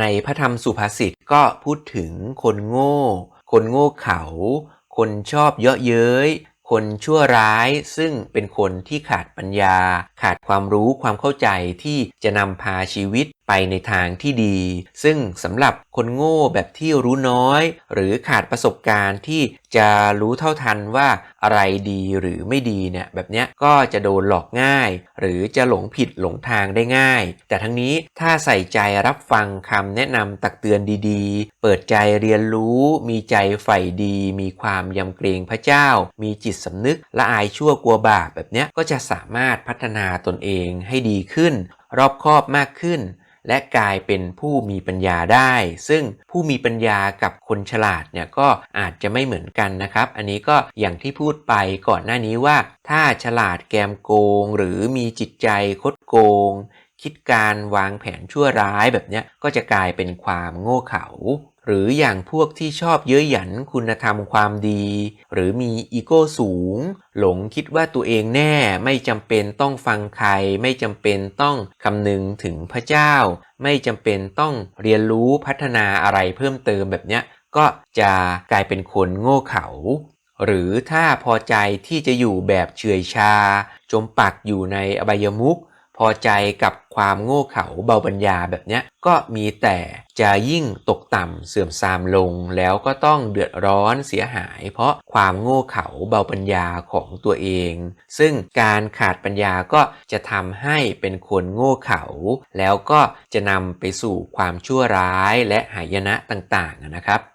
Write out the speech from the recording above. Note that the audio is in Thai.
ในพระธรรมสุภาษิตก็พูดถึงคนโง่ คนโง่เขา คนชอบเยาะเย้ย คนชั่วร้ายซึ่งเป็นคนที่ขาดปัญญา ขาดความรู้ความเข้าใจที่จะนำพาชีวิตไปในทางที่ดี ซึ่งสำหรับคนโง่แบบที่รู้น้อย หรือขาดประสบการณ์ที่จะรู้เท่าทันว่าอะไรดีหรือไม่ดีเนี่ยแบบเนี้ยก็จะโดนหลอกง่าย หรือจะหลงผิดหลงทางได้ง่าย แต่ทั้งนี้ถ้าใส่ใจรับฟังคำแนะนำตักเตือนดีๆ เปิดใจเรียนรู้ มีใจใฝ่ดี มีความยำเกรงพระเจ้า มีจิตสำนึกละอายชั่วกลัวบาปแบบเนี้ยก็จะสามารถพัฒนาตนเองให้ดีขึ้น รอบคอบมากขึ้น และกลายเป็นผู้มีปัญญาได้ ซึ่งผู้มีปัญญากับคนฉลาดเนี่ยก็อาจจะไม่เหมือนกันนะครับ อันนี้ก็อย่างที่พูดไปก่อนหน้านี้ว่า ถ้าฉลาดแกมโกง หรือมีจิตใจคดโกง คิดการวางแผนชั่วร้ายแบบนี้ก็จะกลายเป็นความโง่เขลา หรืออย่างพวกที่ชอบเย้ยหยันคุณธรรมความดี หรือมีอีโก้สูง หลงคิดว่าตัวเองแน่ไม่จำเป็นต้องฟังใคร ไม่จำเป็นต้องคำนึงถึงพระเจ้า ไม่จำเป็นต้องเรียนรู้พัฒนาอะไรเพิ่มเติมแบบเนี้ยก็จะกลายเป็นคนโง่เขลาหรือถ้าพอใจที่จะอยู่แบบเฉื่อยชา จมปักอยู่ในอบายมุข พอใจกับความโง่เขลาเบาปัญญาแบบเนี้ยก็มีแต่จะยิ่งตกต่ำเสื่อมทรามลง แล้วก็ต้องเดือดร้อนเสียหาย เพราะความโง่เขลาเบาปัญญาของตัวเอง ซึ่งการขาดปัญญาก็จะทำให้เป็นคนโง่เขลาแล้วก็จะนำไปสู่ความชั่วร้ายและหายนะต่างๆนะครับ